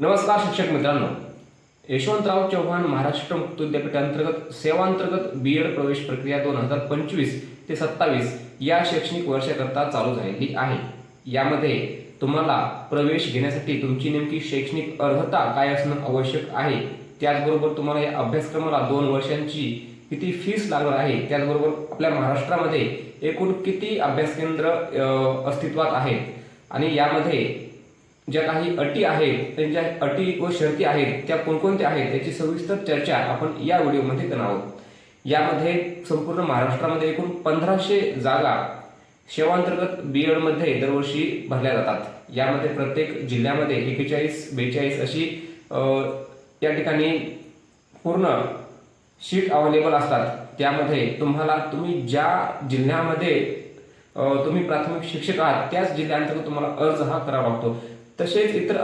नमस्कार शिक्षक मित्रांनो. यशवंतराव चव्हाण महाराष्ट्र मुक्त विद्यापीठांतर्गत सेवांतर्गत बी एड प्रवेश प्रक्रिया दोन हजार पंचवीस ते सत्तावीस या शैक्षणिक वर्षाकरता चालू झालेली आहे. यामध्ये तुम्हाला प्रवेश घेण्यासाठी तुमची नेमकी शैक्षणिक अर्हता काय असणं आवश्यक आहे? त्याचबरोबर तुम्हाला या अभ्यासक्रमाला दोन वर्षांची किती फीस लागणार आहे? त्याचबरोबर आपल्या महाराष्ट्रामध्ये एकूण किती अभ्यास केंद्र अस्तित्वात आहेत? आणि यामध्ये ज्या काही अटी आहेत त्यांच्या अटी व शर्ती आहेत त्या कोणकोणत्या आहेत त्याची सविस्तर चर्चा आपण या व्हिडिओमध्ये करणार आहोत. यामध्ये संपूर्ण महाराष्ट्रामध्ये एकूण पंधराशे जागा सेवांतर्गत बी एडमध्ये दरवर्षी भरल्या जातात. यामध्ये प्रत्येक जिल्ह्यामध्ये एकेचाळीस बेचाळीस अशी त्या या ठिकाणी पूर्ण शीट अवेलेबल असतात. त्यामध्ये तुम्हाला तुम्ही ज्या जिल्ह्यामध्ये तुम्ही प्राथमिक शिक्षक आहात त्याच जिल्ह्यांतर्गत तुम्हाला अर्ज हा करावा लागतो. तसेच इतर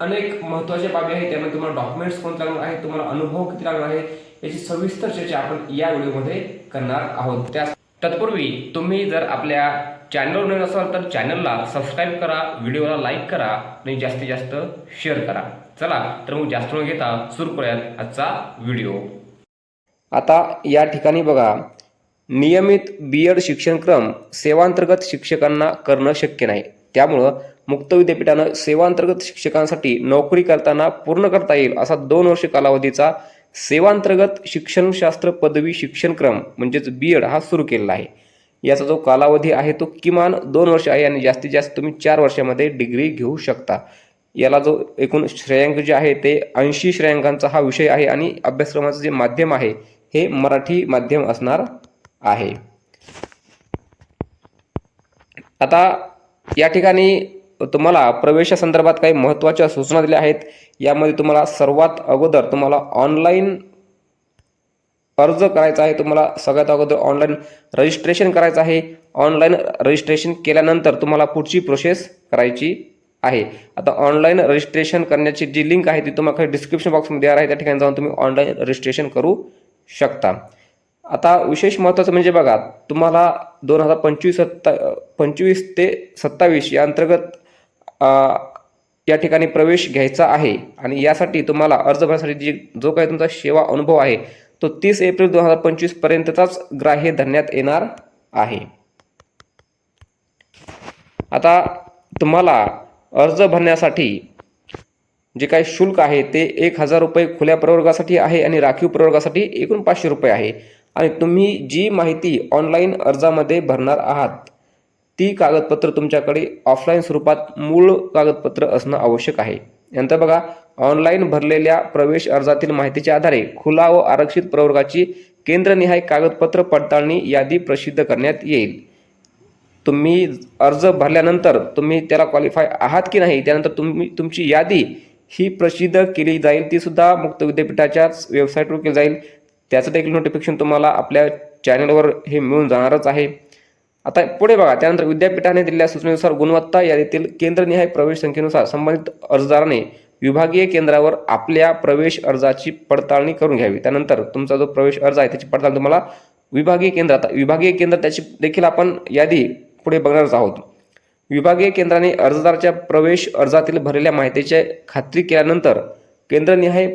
अनेक महत्त्वाच्या बाबी आहेत त्यामध्ये तुम्हाला डॉक्युमेंट्स कोणते लागणार आहेत तुम्हाला अनुभव किती लागणार आहे याची सविस्तर चर्चा आपण या व्हिडिओमध्ये करणार आहोत. त्या तत्पूर्वी तुम्ही जर आपल्या चॅनलवर नवीन असाल तर चॅनलला सबस्क्राईब करा व्हिडिओला लाईक करा आणि जास्तीत जास्त शेअर करा. चला तर मग जास्त न घेता सुरू करूयात आजचा व्हिडिओ. आता या ठिकाणी बघा नियमित बी एड शिक्षणक्रम सेवांतर्गत शिक्षकांना करणं शक्य नाही. त्यामुळं मुक्त विद्यापीठानं सेवांतर्गत शिक्षकांसाठी नोकरी करताना पूर्ण करता येईल असा दोन वर्ष कालावधीचा सेवांतर्गत शिक्षणशास्त्र पदवी शिक्षणक्रम म्हणजेच बी एड हा सुरू केलेला आहे. याचा जो कालावधी आहे तो किमान दोन वर्ष आहे आणि जास्तीत जास्त तुम्ही चार वर्षामध्ये डिग्री घेऊ शकता. याला जो एकूण श्रेयांक जे आहे ते ऐंशी श्रेयांकांचा हा विषय आहे आणि अभ्यासक्रमाचं जे माध्यम आहे हे मराठी माध्यम असणार आहे. आता या ठिकाणी तुम्हाला प्रवेशासंदर्भात काही महत्त्वाच्या सूचना दिल्या आहेत. यामध्ये तुम्हाला सर्वात अगोदर तुम्हाला ऑनलाईन अर्ज करायचा आहे. तुम्हाला सगळ्यात अगोदर ऑनलाईन रजिस्ट्रेशन करायचं आहे. ऑनलाईन रजिस्ट्रेशन केल्यानंतर तुम्हाला पुढची प्रोसेस करायची आहे. आता ऑनलाईन रजिस्ट्रेशन करण्याची जी लिंक आहे ती तुम्हाला डिस्क्रिप्शन बॉक्समध्ये आहे. त्या ठिकाणी जाऊन तुम्ही ऑनलाईन रजिस्ट्रेशन करू शकता. आता विशेष महत्त्वाचं म्हणजे बघा तुम्हाला दोन हजार पंचवीस सत्ता पंचवीस ते सत्तावीस या अंतर्गत या ठिकाणी प्रवेश घ्यायचा आहे आणि यासाठी तुम्हाला अर्ज भरण्यासाठी जी जो काही तुमचा सेवा अनुभव आहे तो तीस एप्रिल दोन हजार पंचवीसपर्यंतचाच ग्राह्य धरण्यात येणार आहे. आता तुम्हाला अर्ज भरण्यासाठी जे काही शुल्क आहे ते एक हजार रुपये खुल्या प्रवर्गासाठी आहे आणि राखीव प्रवर्गासाठी एकूण पाचशे रुपये आहे. आणि तुम्ही जी माहिती ऑनलाईन अर्जामध्ये भरणार आहात ती कागदपत्र तुमच्याकडे ऑफलाईन स्वरूपात मूळ कागदपत्र असणं आवश्यक आहे. नंतर बघा ऑनलाईन भरलेल्या प्रवेश अर्जातील माहितीच्या आधारे खुला व आरक्षित प्रवर्गाची केंद्रनिहाय कागदपत्र पडताळणी यादी प्रसिद्ध करण्यात येईल. तुम्ही अर्ज भरल्यानंतर तुम्ही त्याला क्वालिफाय आहात की नाही त्यानंतर तुम्ही तुमची यादी ही प्रसिद्ध केली जाईल ती सुद्धा मुक्त विद्यापीठाच्याच वेबसाईटवर केली जाईल. त्याचं देखील नोटिफिकेशन तुम्हाला आपल्या चॅनलवर हे मिळून जाणारच आहे. आता पुढे बघा त्यानंतर विद्यापीठाने दिलेल्या सूचनेनुसार गुणवत्ता यादीतील केंद्रनिहाय प्रवेश संख्येनुसार संबंधित अर्जदाराने विभागीय केंद्रावर आपल्या प्रवेश अर्जाची पडताळणी करून घ्यावी. त्यानंतर तुमचा जो प्रवेश अर्ज आहे त्याची पडताळणी तुम्हाला विभागीय केंद्र आता विभागीय केंद्र त्याची देखील आपण यादी पुढे बघणारच आहोत. विभागीय केंद्राने अर्जदाराच्या प्रवेश अर्जातील भरलेल्या माहितीची खात्री केल्यानंतर केंद्रनिहाय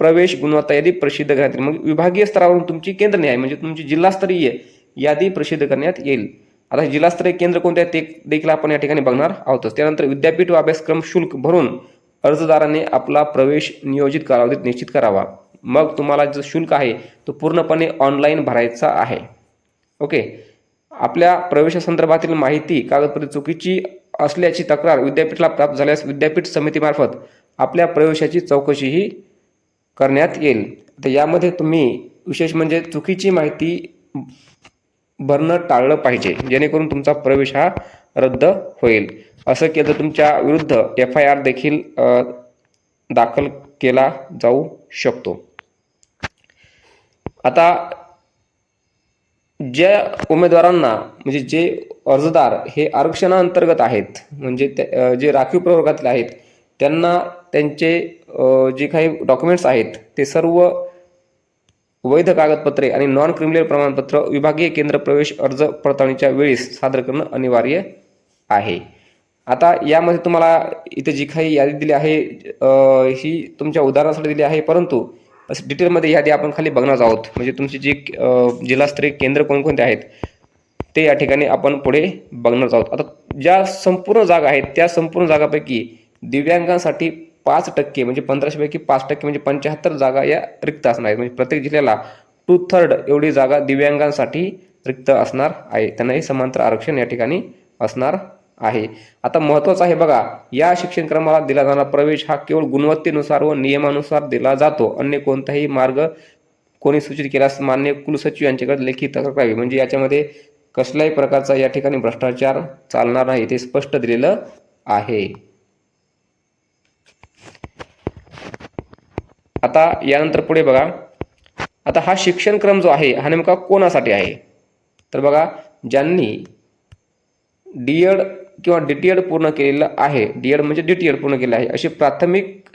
प्रवेश गुणवत्ता यादी प्रसिद्ध करण्यात येईल. मग विभागीय स्तरावरून तुमची केंद्रनिहाय म्हणजे तुमची जिल्हास्तरीय यादी प्रसिद्ध करण्यात येईल. आता जिल्हास्तरीय केंद्र कोणते आहे ते देखील आपण या ठिकाणी बघणार आहोतच. त्यानंतर विद्यापीठ व अभ्यासक्रम शुल्क भरून अर्जदाराने आपला प्रवेश नियोजित कालावधीत निश्चित करावा. मग तुम्हाला जो शुल्क आहे तो पूर्णपणे ऑनलाईन भरायचा आहे. ओके? आपल्या प्रवेशासंदर्भातील माहिती कागदपत्रे चुकीची असल्याची तक्रार विद्यापीठाला प्राप्त झाल्यास विद्यापीठ समितीमार्फत आपल्या प्रवेशाची चौकशीही करण्यात येईल. तर यामध्ये तुम्ही विशेष म्हणजे चुकीची माहिती भरणं टाळलं पाहिजे. जेणेकरून तुमचा प्रवेश हा रद्द होईल. असं केलं तर तुमच्या विरुद्ध एफ आय आर देखील दाखल केला जाऊ शकतो. आता ज्या उमेदवारांना म्हणजे जे अर्जदार हे आरक्षणाअंतर्गत आहेत म्हणजे ते- जे राखीव प्रवर्गातले आहेत त्यांना त्यांचे जे काही डॉक्युमेंट्स आहेत ते सर्व वैध कागदपत्रे आणि नॉन क्रिमिनल प्रमाणपत्र विभागीय केंद्र प्रवेश अर्ज पडताळणीच्या वेळेस सादर करणं अनिवार्य आहे. आता यामध्ये तुम्हाला इथे जी काही यादी दिली आहे ही तुमच्या उदाहरणासाठी दिली आहे परंतु असं डिटेलमध्ये यादी आपण खाली बघणार आहोत. म्हणजे तुमची जी जिल्हास्तरीय केंद्र कोणकोणते आहेत ते या ठिकाणी आपण पुढे बघणार आहोत. आता ज्या संपूर्ण जागा आहेत त्या संपूर्ण जागापैकी दिव्यांगांसाठी पाच टक्के म्हणजे पंधराशेपैकी पाच टक्के म्हणजे पंच्याहत्तर जागा या रिक्त असणार आहेत. म्हणजे प्रत्येक जिल्ह्याला टू थर्ड एवढी जागा दिव्यांगांसाठी रिक्त असणार आहे. त्यांनाही समांतर आरक्षण या ठिकाणी असणार आहे. आता महत्त्वाचं आहे बघा या शिक्षण क्रमाला दिला जाणारा प्रवेश हा केवळ गुणवत्तेनुसार व नियमानुसार दिला जातो. अन्य कोणताही मार्ग कोणी सूचित केल्यास मान्य कुलसचिव यांच्याकडे लेखी तक्रार करावी. म्हणजे याच्यामध्ये कसल्याही प्रकारचा या ठिकाणी भ्रष्टाचार चालणार नाही ते स्पष्ट दिलेलं आहे. आता यानंतर पुढे बघा. आता हा शिक्षण क्रम जो आहे हा नेमका कोणासाठी आहे? तर बघा ज्यांनी डी एड किंवा डी टी एड पूर्ण केलेलं आहे डी एड म्हणजे डी टी एड पूर्ण केलं आहे असे प्राथमिक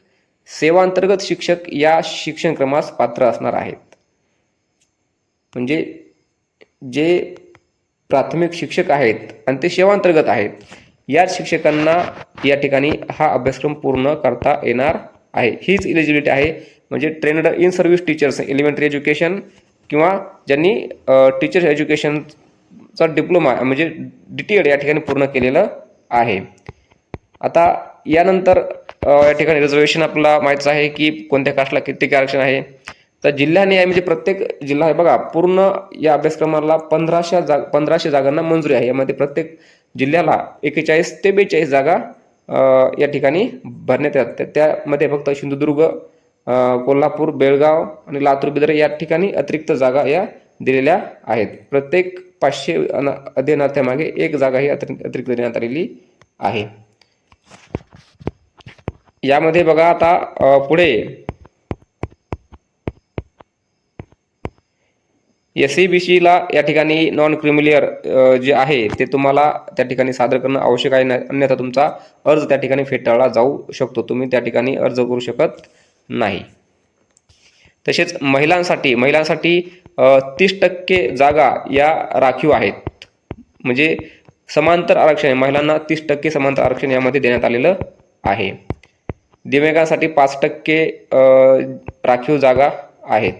सेवांतर्गत शिक्षक या शिक्षण क्रमास पात्र असणार आहेत. म्हणजे जे प्राथमिक शिक्षक आहेत आणि ते सेवांतर्गत आहेत या शिक्षकांना या ठिकाणी हा अभ्यासक्रम पूर्ण करता येणार आहे. हीच इलिजिबिलिटी आहे. म्हणजे trained in service teachers elementary education किंवा ज्यांनी टीचर्स एज्युकेशनचा डिप्लोमा म्हणजे डी टी एड या ठिकाणी पूर्ण केलेलं आहे. आता यानंतर या ठिकाणी रिझर्वेशन आपल्याला माहीतच आहे की कोणत्या कास्टला किती आरक्षण आहे. तर जिल्ह्याने आहे म्हणजे प्रत्येक जिल्हा आहे बघा पूर्ण या अभ्यासक्रमाला पंधराशे जाग पंधराशे जागांना मंजुरी आहे. यामध्ये प्रत्येक जिल्ह्याला एकेचाळीस ते बेचाळीस जागा या ठिकाणी भरण्यात येतात. त्यामध्ये फक्त सिंधुदुर्ग कोल्हापूर बेळगाव आणि लातूर बिदर या ठिकाणी अतिरिक्त जागा या दिलेल्या आहेत. प्रत्येक पाचशे अध्ययनार्थ्यामागे एक जागा ही अतिरिक्त अतिरिक्त देण्यात आलेली आहे. यामध्ये बघा आता पुढे एस सी बी सीला या ठिकाणी नॉन क्रिमिलियर जे आहे ते तुम्हाला त्या ठिकाणी सादर करणं आवश्यक आहे. न- अन्यथा तुमचा अर्ज त्या ठिकाणी फेटाळला जाऊ शकतो. तुम्ही त्या ठिकाणी अर्ज करू शकत नाही. तसेच महिलांसाठी महिलांसाठी तीस टक्के जागा या राखीव आहेत. म्हणजे समांतर आरक्षण महिलांना तीस टक्के समांतर आरक्षण यामध्ये देण्यात आलेलं आहे. दिव्यांगांसाठी पाच टक्के राखीव जागा आहेत.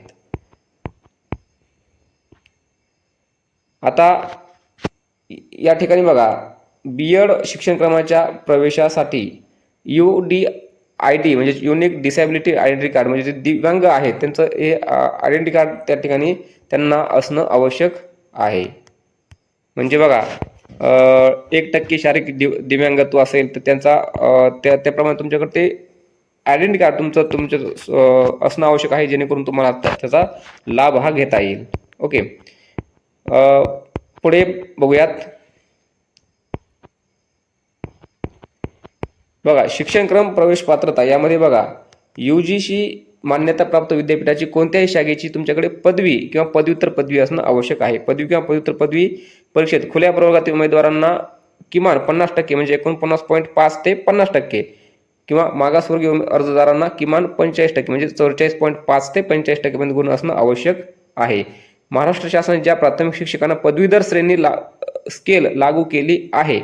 आता या ठिकाणी बघा बी एड शिक्षण क्रमाच्या प्रवेशासाठी यू डी आय डी म्हणजे युनिक डिसॅबिलिटी आयडेंटिटी कार्ड म्हणजे जे दिव्यांग आहेत त्यांचं हे आयडेंटिटी कार्ड त्या ठिकाणी त्यांना असणं आवश्यक आहे. म्हणजे बघा एक टक्के शारीरिक दिव दिव्यांगत्व असेल तर त्यांचा त्या त्याप्रमाणे तुमच्याकडे ते आयडेंटिटी कार्ड तुमचं तुमचं असणं आवश्यक आहे जेणेकरून तुम्हाला त्याचा लाभ हा घेता येईल. ओके. पुढे बघूयात. बघा शिक्षणक्रम प्रवेश पात्रता यामध्ये बघा यू जी सी मान्यताप्राप्त विद्यापीठाची कोणत्याही शाखेची तुमच्याकडे पदवी किंवा पदव्युत्तर पदवी असणं आवश्यक आहे. पदवी किंवा पदव्युत्तर पदवी परीक्षेत खुल्या प्रवर्गातील उमेदवारांना किमान पन्नास टक्के म्हणजे एकोणपन्नास पॉईंट पाच ते पन्नास टक्के किंवा मागासवर्गीय अर्जदारांना किमान पंचेचाळीस टक्के म्हणजे चौवेचाळीस पॉईंट पाच ते पंचेचाळीस टक्केपर्यंत गुण असणं आवश्यक आहे. महाराष्ट्र शासन ज्या प्राथमिक शिक्षकांना पदवीधर श्रेणी ला स्केल लागू केली आहे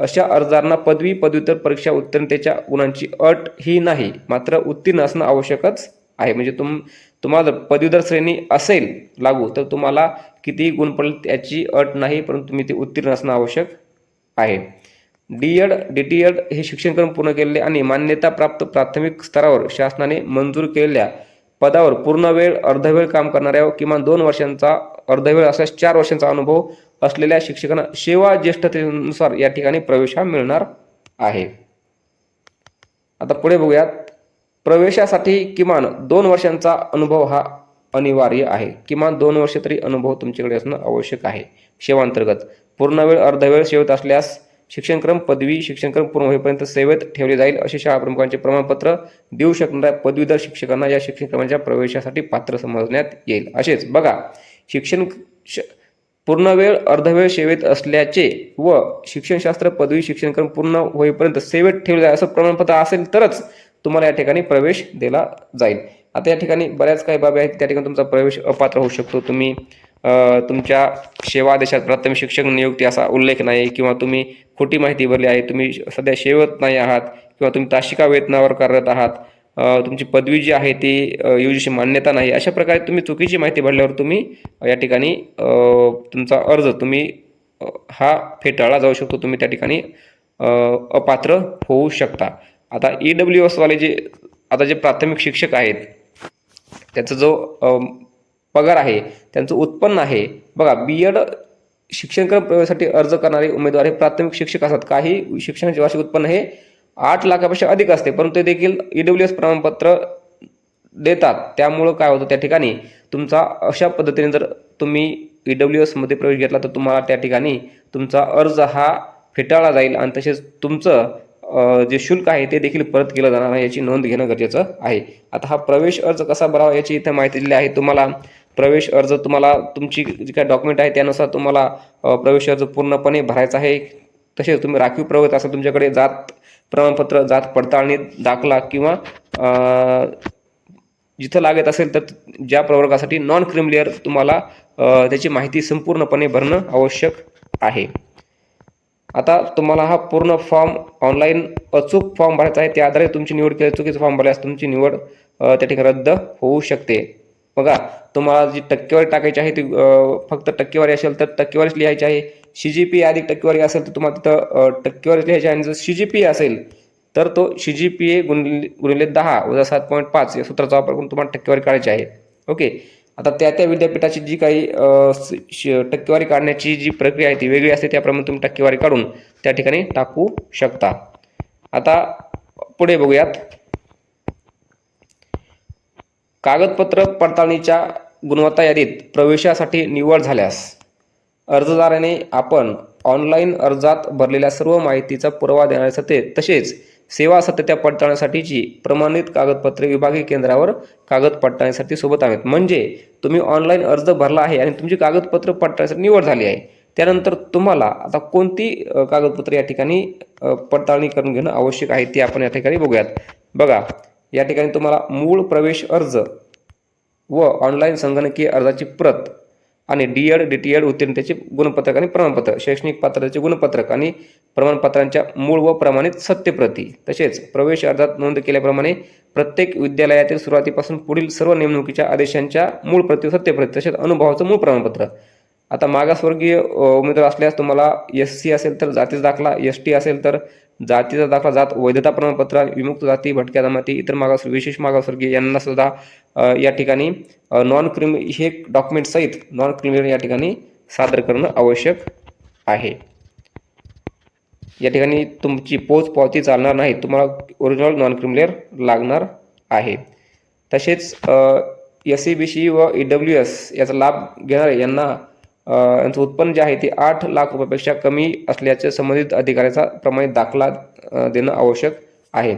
अशा अर्जांना पदवी पदव्युत्तर परीक्षा उत्तीर्णतेच्या गुणांची अट ही नाही मात्र उत्तीर्ण असणं आवश्यकच आहे. म्हणजे तुम तुम्हाला पदवीधर श्रेणी असेल लागू तर तुम्हाला किती गुण पडेल त्याची अट नाही परंतु तुम्ही ते उत्तीर्ण असणं आवश्यक आहे. D Ed D T Ed हे शिक्षणक्रम पूर्ण केलेले आणि मान्यताप्राप्त प्राथमिक स्तरावर शासनाने मंजूर केलेल्या पदावर पूर्ण वेळ अर्धवेळ काम करणाऱ्या किमान दोन वर्षांचा अर्धवेळ असल्यास चार वर्षांचा अनुभव असलेल्या शिक्षकांना सेवा ज्येष्ठतेनुसार या ठिकाणी प्रवेश हा मिळणार आहे. आता पुढे बघूयात. प्रवेशासाठी किमान दोन वर्षांचा अनुभव हा अनिवार्य आहे. किमान दोन वर्ष तरी अनुभव तुमच्याकडे असणं आवश्यक आहे. सेवांतर्गत. पूर्ण वेळ अर्धवेळ सेवेत असल्यास शिक्षणक्रम पदवी शिक्षणक्रम पूर्ण होईपर्यंत सेवेत ठेवले जाईल असे शाळा प्रमुखांचे प्रमाणपत्र देऊ शकणाऱ्या पदवीधर शिक्षकांना या शिक्षणक्रमाच्या प्रवेशासाठी पात्र समजण्यात येईल. असेच बघा. शिक्षण श- पूर्ण वेळ अर्धवेळ सेवेत असल्याचे व शिक्षणशास्त्र पदवी शिक्षणक्रम पूर्ण होईपर्यंत सेवेत ठेवले जाईल असं प्रमाणपत्र असेल तरच तुम्हाला या ठिकाणी प्रवेश दिला जाईल. आता या ठिकाणी बऱ्याच काही बाबी आहेत. त्या ठिकाणी तुमचा प्रवेश अपात्र होऊ शकतो. तुम्ही तुमच्या सेवा आदेशात प्राथमिक शिक्षक नियुक्ती असा उल्लेख नाही किंवा तुम्ही खोटी माहिती भरली आहे. तुम्ही सध्या सेवत नाही आहात किंवा तुम्ही ताशिका वेतनावर कार्यरत आहात. तुमची पदवी जी आहे ती यू जीची मान्यता नाही. अशा प्रकारे तुम्ही चुकीची माहिती भरल्यावर तुम्ही या ठिकाणी तुमचा अर्ज तुम्ही हा फेटाळला जाऊ शकतो. तुम्ही त्या ठिकाणी अपात्र होऊ शकता. आता ई डब्ल्यू एसवाले जे आता जे प्राथमिक शिक्षक आहेत त्याचा जो पगार आहे त्यांचं उत्पन्न आहे बघा बी एड शिक्षणक्रम प्रवेशासाठी अर्ज करणारे उमेदवार हे प्राथमिक शिक्षक असतात. काही शिक्षणाचे वार्षिक उत्पन्न हे आठ लाखापेक्षा अधिक असते परंतु ते देखील ई डब्ल्यू एस प्रमाणपत्र देतात. त्यामुळं काय होतं त्या ठिकाणी तुमचा अशा पद्धतीने जर तुम्ही ई डब्ल्यू एसमध्ये प्रवेश घेतला तर तुम्हाला त्या ठिकाणी तुमचा अर्ज हा फेटाळला जाईल आणि तसेच तुमचं जे शुल्क आहे ते देखील परत केलं जाणार याची नोंद घेणं गरजेचं आहे. आता हा प्रवेश अर्ज कसा भरावा याची इथं माहिती दिली आहे तुम्हाला. प्रवेश अर्ज तुम्हाला तुमची जी काय डॉक्युमेंट आहे त्यानुसार तुम्हाला प्रवेश अर्ज पूर्णपणे भरायचा आहे. तसेच तुम्ही राखीव प्रवत असा तुमच्याकडे जात प्रमाणपत्र जात पडताळणी दाखला किंवा जिथं लागत असेल तर ज्या प्रवर्गासाठी नॉन क्रिमिलियर तुम्हाला त्याची माहिती संपूर्णपणे भरणं आवश्यक आहे. आता तुम्हाला हा पूर्ण फॉर्म ऑनलाईन अचूक फॉर्म भरायचा आहे त्या आधारे तुमची निवड केली चुकीचा फॉर्म भरल्यास तुमची निवड त्या ठिकाणी रद्द होऊ शकते. बघा तुम्हाला जी टक्केवारी टाकायची आहे ती फक्त टक्केवारी असेल तर टक्केवारीच लिहायची आहे. सी जी पी अधिक टक्केवारी असेल तर तुम्हाला तिथं टक्केवारी लिहायची आणि जर सी जी पी असेल तर तो सी जी पी ए गुणिले गुणिले दहा वजा सात पॉईंट पाच या सूत्राचा वापर करून तुम्हाला टक्केवारी काढायची आहे. ओके? आता त्या त्या विद्यापीठाची जी काही श- टक्केवारी काढण्याची जी प्रक्रिया आहे ती वेगळी असते त्याप्रमाणे तुम्ही टक्केवारी काढून त्या ठिकाणी टाकू शकता. आता पुढे बघूयात. कागदपत्र पडताळणीच्या गुणवत्ता यादीत प्रवेशासाठी निवड झाल्यास अर्जदाराने आपण ऑनलाईन अर्जात भरलेल्या सर्व माहितीचा पुरावा देण्यासाठी तसेच सेवा सत्यता पडताळण्यासाठीची प्रमाणित कागदपत्रे विभागीय केंद्रावर कागद पडताळण्यासाठी सोबत आहेत. म्हणजे तुम्ही ऑनलाईन अर्ज भरला आहे आणि तुमची कागदपत्र पडताळण्यासाठी निवड झाली आहे. त्यानंतर तुम्हाला आता कोणती कागदपत्रे या ठिकाणी पडताळणी करून घेणं आवश्यक आहे ते आपण या ठिकाणी बघूयात. बघा या ठिकाणी तुम्हाला मूळ प्रवेश अर्ज व ऑनलाईन संगणकीय अर्जाची प्रत आणि D Ed D T Ed उत्तीर्णतेचे गुणपत्रक आणि प्रमाणपत्र शैक्षणिक पात्रतेचे गुणपत्रक आणि प्रमाणपत्रांच्या मूळ व प्रमाणित सत्यप्रती. तसेच प्रवेश अर्जात नोंद केल्याप्रमाणे प्रत्येक विद्यालयातील सुरुवातीपासून पुढील सर्व नेमणुकीच्या आदेशांच्या मूळ प्रती सत्यप्रती तसेच अनुभवाचं मूळ प्रमाणपत्र आता मागासवर्गीय उमेदवार असल्यास तुम्हाला एस सी असेल तर जातीचा दाखला एस टी असेल तर जातीचा दाखला जात वैधता प्रमाणपत्र विमुक्त जाती भटक्या जमाती इतर मागास विशेष मागासवर्गीय यांना सुद्धा या ठिकाणी नॉन क्रिमी हे डॉक्युमेंट सहित नॉन क्रिमिनल या ठिकाणी सादर करणं आवश्यक आहे. या ठिकाणी तुमची पोच पावती चालणार नाही तुम्हाला ओरिजिनल नॉन क्रिमिलियर लागणार आहे. तसेच एस सी बी सी व ई डब्ल्यू एस याचा लाभ घेणारे यांना यांचं उत्पन्न जे आहे ते आठ लाख रुपयापेक्षा कमी असल्याचे संबंधित अधिकाऱ्याचा प्रमाणित दाखला देणं आवश्यक आहे.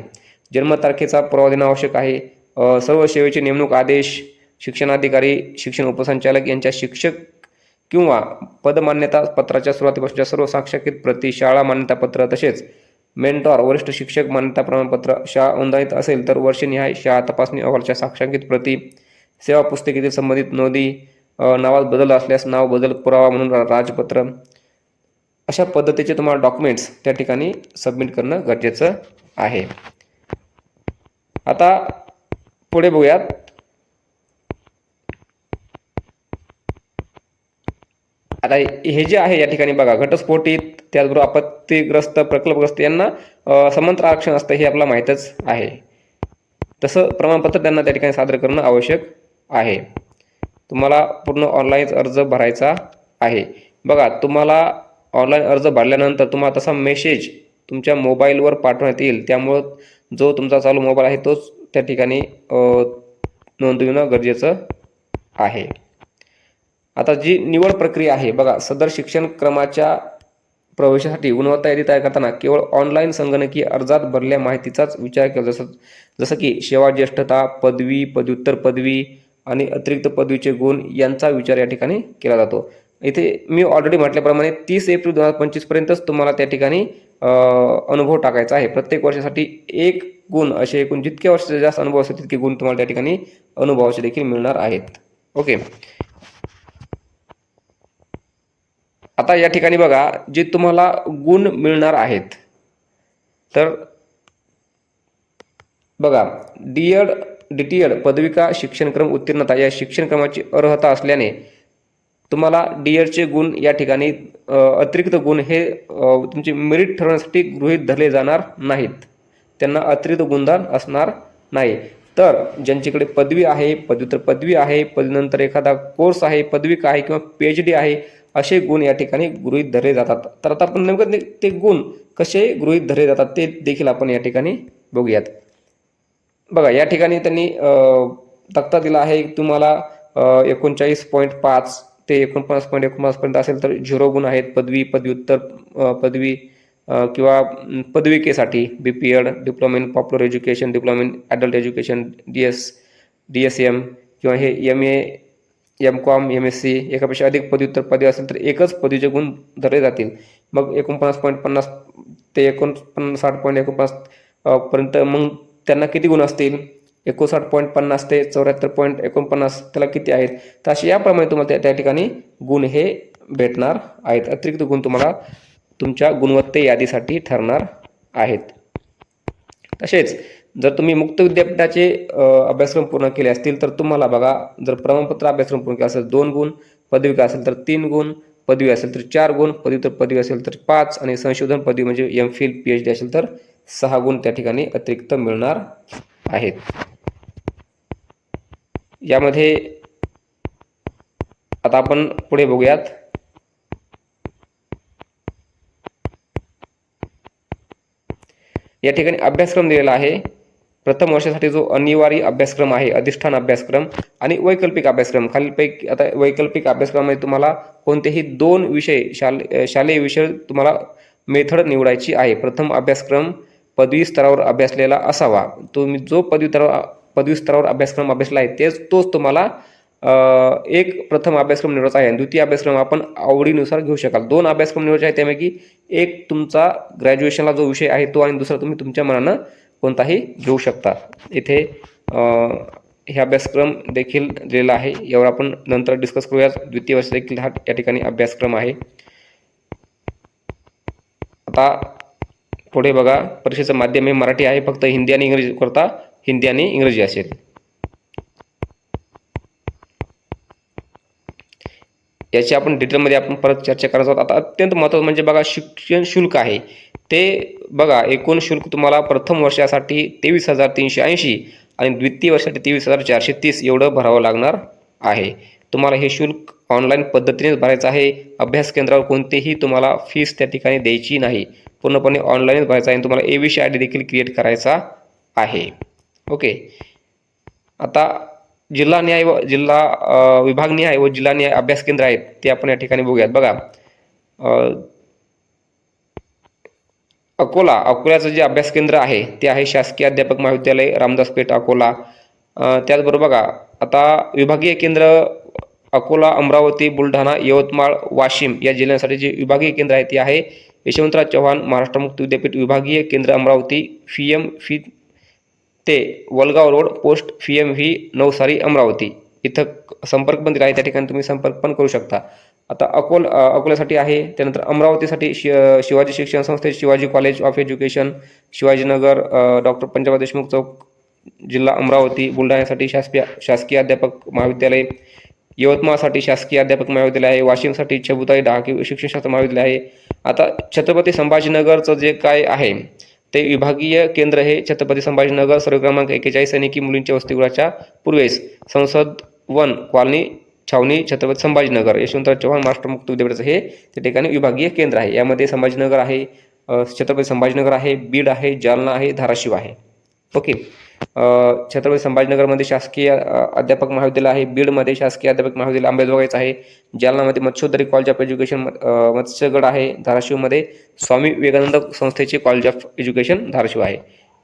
जन्मतारखेचा पुरावा देणं आवश्यक आहे. सर्व सेवेचे नेमणूक आदेश शिक्षणाधिकारी शिक्षण उपसंचालक यांच्या शिक्षक किंवा पदमान्यता पत्राच्या सुरुवातीपासूनच्या सर्व साक्षांकित प्रती शाळा मान्यतापत्र तसेच मेंटॉर वरिष्ठ शिक्षक मान्यता प्रमाणपत्र शाळा अनुदानित असेल तर वर्षनिहाय शाळा तपासणी अहवालच्या साक्षांकित प्रती सेवा पुस्तिकेतील संबंधित नोंदी नावात बदल असल्यास नाव बदल पुरावा म्हणून राजपत्र. अशा पद्धतीचे तुम्हाला डॉक्युमेंट्स त्या ठिकाणी सबमिट करणं गरजेचं आहे. आता पुढे बघूयात. आता हे जे आहे या ठिकाणी बघा घटस्फोटीत त्याचबरोबर आपत्तीग्रस्त प्रकल्पग्रस्त यांना समंत्र समांतर आरक्षण असतं हे आपल्याला माहीतच आहे. तसं प्रमाणपत्र त्यांना त्या ठिकाणी सादर करणं आवश्यक आहे. तुम्हाला पूर्ण ऑनलाईन अर्ज भरायचा आहे. बघा तुम्हाला ऑनलाईन अर्ज भरल्यानंतर तुम्हाला तसा मेसेज तुमच्या मोबाईलवर पाठवण्यात येईल. त्यामुळं जो तुमचा चालू मोबाईल आहे तोच त्या ठिकाणी नोंदविणं गरजेचं आहे. आता जी निवड प्रक्रिया आहे बघा सदर शिक्षण क्रमाच्या प्रवेशासाठी गुणवत्ता यादी तयार करताना केवळ ऑनलाईन संगणकीय अर्जात भरलेल्या माहितीचाच विचार केला. जसं जसं की सेवा ज्येष्ठता पदवी पदव्युत्तर पदवी आणि अतिरिक्त पदवीचे गुण यांचा विचार या ठिकाणी केला जातो. इथे मी ऑलरेडी म्हटल्याप्रमाणे तीस एप्रिल दोन हजार पंचवीसपर्यंतच तुम्हाला त्या ठिकाणी अनुभव टाकायचा आहे. प्रत्येक वर्षासाठी एक गुण असे एकूण जितके वर्ष जास्त अनुभव असेल तितके गुण तुम्हाला त्या ठिकाणी अनुभवाचे देखील मिळणार आहेत. ओके आता या ठिकाणी बघा जे तुम्हाला गुण मिळणार आहेत. तर बघा D Ed D T Ed पदविका शिक्षणक्रम उत्तीर्णता या शिक्षणक्रमाची अर्हता असल्याने तुम्हाला डीएरचे गुण या ठिकाणी अतिरिक्त गुण हे तुमची तुमचे मेरिट ठरवण्यासाठी गृहीत धरले जाणार नाहीत. त्यांना अतिरिक्त गुणदान असणार नाही. तर ज्यांच्याकडे पदवी आहे पदव्युत्तर पदवी आहे पदवीनंतर एखादा कोर्स आहे पदविका आहे किंवा पी एच डी आहे असे गुण या ठिकाणी गृहीत धरले जातात. तर आता आपण नेमकं ते- गुण कसे गृहीत धरले जातात ते देखील आपण या ठिकाणी बघूयात. बघा या ठिकाणी त्यांनी तक्ता दिला आहे तुम्हाला एकोणचाळीस पॉईंट पाच ते एकोणपन्नास पॉईंट एकोणपन्नासपर्यंत असेल तर झिरो गुण आहेत. पदवी पदव्युत्तर पदवी किंवा पदविकेसाठी B P Ed diploma in popular education diploma in adult education D S D S M किंवा हे M A M Com M S C एकापेक्षा अधिक पदव्युत्तर पदवी असेल तर एकच पदवीचे गुण धरले जातील. मग एकोणपन्नास पॉईंट पन्नास ते एकोणपन्नास साठ पॉईंट एकोणपन्नास पर्यंत मग त्यांना किती गुण असतील? एकोणसाठ पॉईंट पन्नास ते चौऱ्याहत्तर पॉईंट एकोणपन्नास त्याला किती आहेत? तर असे याप्रमाणे तुम्हाला त्या त्या ठिकाणी गुण हे भेटणार आहेत. अतिरिक्त गुण तुम्हाला तुमच्या गुणवत्ते यादीसाठी ठरणार आहेत. तसेच जर तुम्ही मुक्त विद्यापीठाचे अभ्यासक्रम पूर्ण केले असतील तर तुम्हाला बघा जर प्रमाणपत्र अभ्यासक्रम पूर्ण केला असेल दोन गुण पदविका असेल तर तीन गुण पदवी असेल तर चार गुण पदव्युत्तर पदवी असेल तर पाच आणि संशोधन पदवी म्हणजे M Phil P H D असेल तर सहा गुण त्या ठिकाणी अतिरिक्त मिळणार आहेत. यामध्ये आता आपण पुढे बघूयात. या ठिकाणी अभ्यासक्रम दिलेला आहे. प्रथम वर्षासाठी जो अनिवार्य अभ्यासक्रम आहे अधिष्ठान अभ्यासक्रम आणि वैकल्पिक अभ्यासक्रम. खालीलपैकी आता वैकल्पिक अभ्यासक्रमामध्ये तुम्हाला कोणतेही दोन विषय शाले शालेय विषय तुम्हाला मेथड निवडायची आहे. प्रथम अभ्यासक्रम पदवी स्तरावर अभ्यासलेला असावा. तुम्ही जो पदवी स्तरावर पदवी स्तरावर अभ्यासक्रम अभ्यासला आहे. तेच तोच तुम्हाला एक प्रथम अभ्यासक्रम निवडायचा आहे. द्वितीय अभ्यासक्रम आपण आवडीनुसार घेऊ शकाल. दोन अभ्यासक्रम निवडायचे आहे त्यापैकी एक तुमचा ग्रॅज्युएशनला जो विषय आहे तो आणि दुसरा तुम्ही तुमच्या मनानं कोणताही घेऊ शकता. इथे हे अभ्यासक्रम देखील दिलेला आहे. यावर आपण नंतर डिस्कस करूया द्वितीय वर्ष देखील हा या ठिकाणी अभ्यासक्रम आहे. आता पुढे बघा. परीक्षेचं माध्यम हे मराठी आहे. फक्त हिंदी आणि इंग्रजी करता हिंदी आणि इंग्रजी असेल याची आपण डिटेलमध्ये आपण परत चर्चा करत आहोत. आता अत्यंत महत्त्वाचं म्हणजे बघा शिक्षण शुल्क आहे. ते बघा एकूण शुल्क तुम्हाला प्रथम वर्षासाठी तेवीस हजार तीनशे ऐंशी आणि द्वितीय वर्षासाठी तेवीस हजार चारशे तीस एवढं भरावं लागणार आहे. तुम्हाला हे शुल्क ऑनलाईन पद्धतीनेच भरायचं आहे. अभ्यास केंद्रावर कोणतेही तुम्हाला फीस त्या ठिकाणी द्यायची नाही. पूर्णपणे ऑनलाईनच भरायचं आहे आणि तुम्हाला ए आय डी देखील क्रिएट करायचा आहे. ओके. आता जिल्हा न्याय व जिल्हा विभाग न्याय व जिल्हा न्याय अभ्यास केंद्र आहेत ते आपण या ठिकाणी बघूयात. बघा. अकोला अकोल्याचं जे अभ्यास केंद्र आहे ते आहे शासकीय अध्यापक महाविद्यालय रामदास पेठ अकोला त्याचबरोबर बघा आता विभागीय केंद्र अकोला अमरावती बुलढाणा यवतमाळ वाशिम या जिल्ह्यांसाठी जे विभागीय केंद्र आहे ते आहे यशवंतराव चव्हाण महाराष्ट्र मुक्त विद्यापीठ विभागीय केंद्र अमरावती फी एम फी ते Walgaon road post P M V Navsari Amravati. इथं संपर्क पण दिला आहे त्या ठिकाणी तुम्ही संपर्क पण करू शकता. आता अकोल अकोल्यासाठी आहे त्यानंतर अमरावतीसाठी शि शिवाजी शिक्षण संस्थेत Shivaji college of education Shivajinagar doctor Punjab Deshmukh चौक जिल्हा अमरावती बुलढाण्यासाठी शासकीय शासकीय अध्यापक महाविद्यालय यवतमाळसाठी शासकीय अध्यापक महाविद्यालय आहे वाशिमसाठी छबुताई डहाकी शिक्षणशास्त्र महाविद्यालय आहे. आता छत्रपती संभाजीनगरचं जे काय आहे ते विभागीय केंद्र हे छत्रपती संभाजीनगर सर्व क्रमांक एकेचाळीस सैनिकी मुलींच्या वसतिगृहाच्या पूर्वेस संसद वन कॉलनी छावणी छत्रपती संभाजीनगर यशवंतराव चव्हाण महाराष्ट्र मुक्त विद्यापीठाचं हे त्या ठिकाणी विभागीय केंद्र आहे. यामध्ये संभाजीनगर आहे छत्रपती संभाजीनगर आहे बीड आहे जालना आहे धाराशिव आहे. ओके. छत्रपती संभाजीनगरमध्ये शासकीय अध्यापक महाविद्यालय आहे. बीडमध्ये शासकीय अध्यापक महाविद्यालय अंबेजोगाईचं आहे. जालनामध्ये Matsyodari college of education Matsyagad आहे धाराशिवमध्ये स्वामी विवेकानंद संस्थेचे कॉलेज ऑफ एज्युकेशन धाराशिव आहे.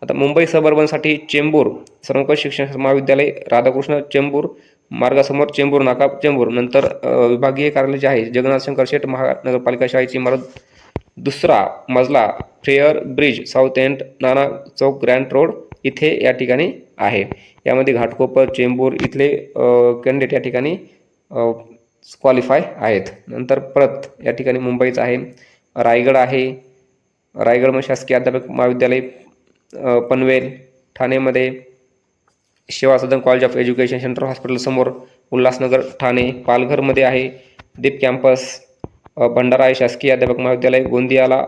आता मुंबई सबर्बनसाठी चेंबूर सर्वोत्कृष्ट शिक्षण महाविद्यालय राधाकृष्ण चेंबूर मार्गासमोर चेंबूर नाका चेंबूर नंतर विभागीय कार्यालय जे आहे जगन्नाथ शंकर शेठ महानगरपालिका शाळेची इमारत दुसरा मजला Frere bridge south end Nana चौक ग्रँड रोड इथे या ठिकाणी आहे. यामध्ये घाटकोपर चेंबूर इथले कॅन्डिडेट या ठिकाणी क्वालिफाय आहेत. नंतर परत या ठिकाणी मुंबईचं आहे रायगड आहे. रायगडमध्ये शासकीय अध्यापक महाविद्यालय Panvel ठाणेमध्ये. Seva Sadan college of education central हॉस्पिटलसमोर Ulhasnagar Thane. पालघरमध्ये आहे दीप कॅम्पस भंडारा आहे शासकीय अध्यापक महाविद्यालय. गोंदियाला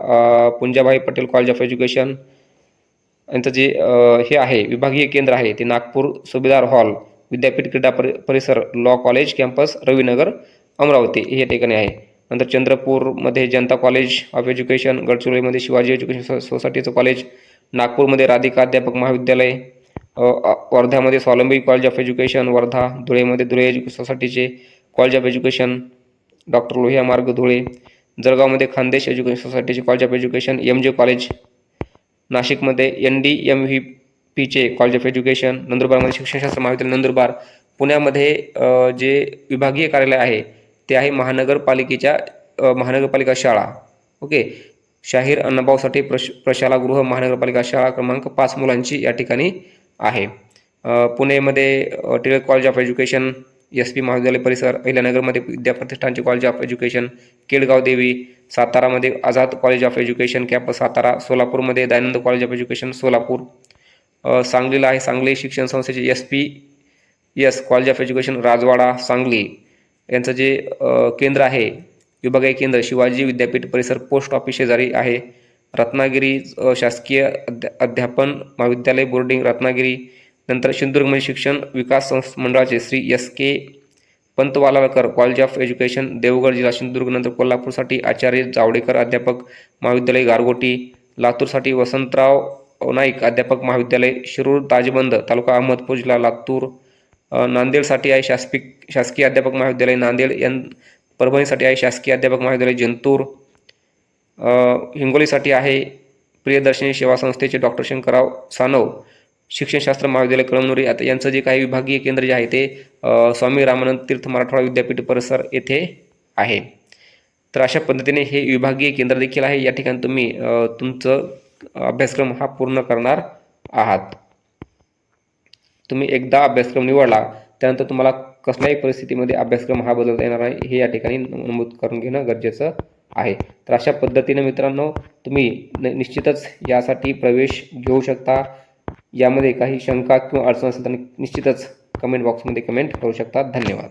Punjabhai Patel college of education यांचं जे हे आहे विभागीय केंद्र आहे ते नागपूर सुभेदार हॉल विद्यापीठ क्रीडा परिसर law college campus Ravinagar Amravati हे ठिकाणी आहे. नंतर चंद्रपूरमध्ये जनता कॉलेज ऑफ एज्युकेशन गडचिरोलीमध्ये शिवाजी एज्युकेशन सोसायटीचं कॉलेज नागपूरमध्ये राधिका अध्यापक महाविद्यालय वर्ध्यामध्ये Swavalambi college of education Wardha धुळेमध्ये Dhule education सोसायटीचे college of education doctor Lohia Marg Dhule जळगावमध्ये खानदेश एज्युकेशन सोसायटीचे college of education M J college नाशिकमध्ये एन डी एम व्ही पीचे कॉलेज ऑफ एज्युकेशन नंदुरबारमध्ये शिक्षणशास्त्र महाविद्यालय नंदुरबार पुण्यामध्ये जे विभागीय कार्यालय आहे ते आहे महानगरपालिकेच्या महानगरपालिका शाळा. ओके? शाहीर अण्णाभाऊसाठी प्रश प्रशालागृह महानगरपालिका शाळा क्रमांक पाच मुलांची या ठिकाणी आहे. पुणेमध्ये Tilak college of education S P महाविद्यालय परिसर अहिल्यानगरमध्ये विद्याप्रतिष्ठानचे college of education Kelgaon Devi सातारामध्ये Azad college of education campus Satara सोलापूरमध्ये Dayanand college of education Solapur. सांगलीला आहे सांगली शिक्षण संस्थेचे S P S college of education Rajwada Sangli. यांचं जे केंद्र आहे विभागीय केंद्र शिवाजी विद्यापीठ परिसर पोस्ट ऑफिस शेजारी आहे. रत्नागिरी शासकीय अध्या अध्यापन महाविद्यालय बोर्डिंग रत्नागिरी नंतर सिंधुदुर्गमध्ये शिक्षण विकास मंडळाचे Shri S K Pantwalakar college of education Devgad जिल्हा सिंधुदुर्ग नंतर कोल्हापूरसाठी आचार्य जावडेकर अध्यापक महाविद्यालय गारगोटी लातूरसाठी वसंतराव नाईक अध्यापक महाविद्यालय शिरूर ताजबंद तालुका अहमदपूर जिल्हा लातूर नांदेडसाठी आहे शासकीय शासकीय अध्यापक महाविद्यालय नांदेड यन परभणीसाठी आहे शासकीय अध्यापक महाविद्यालय जंतूर हिंगोलीसाठी आहे प्रियदर्शनी सेवा संस्थेचे डॉक्टर शंकरराव सानव शिक्षणशास्त्र महाविद्यालय कळमनुरी. आता यांचं जे काही विभागीय केंद्र जे आहे ते स्वामी रामानंद तीर्थ मराठवाडा विद्यापीठ परिसर येथे आहे. तर अशा पद्धतीने हे विभागीय केंद्र देखील आहे. या ठिकाणी तुम्ही तुमचं अभ्यासक्रम हा पूर्ण करणार आहात. तुम्ही एकदा अभ्यासक्रम निवडला त्यानंतर तुम्हाला कसल्याही परिस्थितीमध्ये अभ्यासक्रम हा बदलता येणार आहे हे या ठिकाणी नमूद करून घेणं गरजेचं आहे. तर अशा पद्धतीने मित्रांनो तुम्ही निश्चितच यासाठी प्रवेश घेऊ शकता. यामध्ये काही शंका किंवा अडचण असेल तर निश्चितच कमेंट बॉक्समध्ये कमेंट करू शकता. धन्यवाद.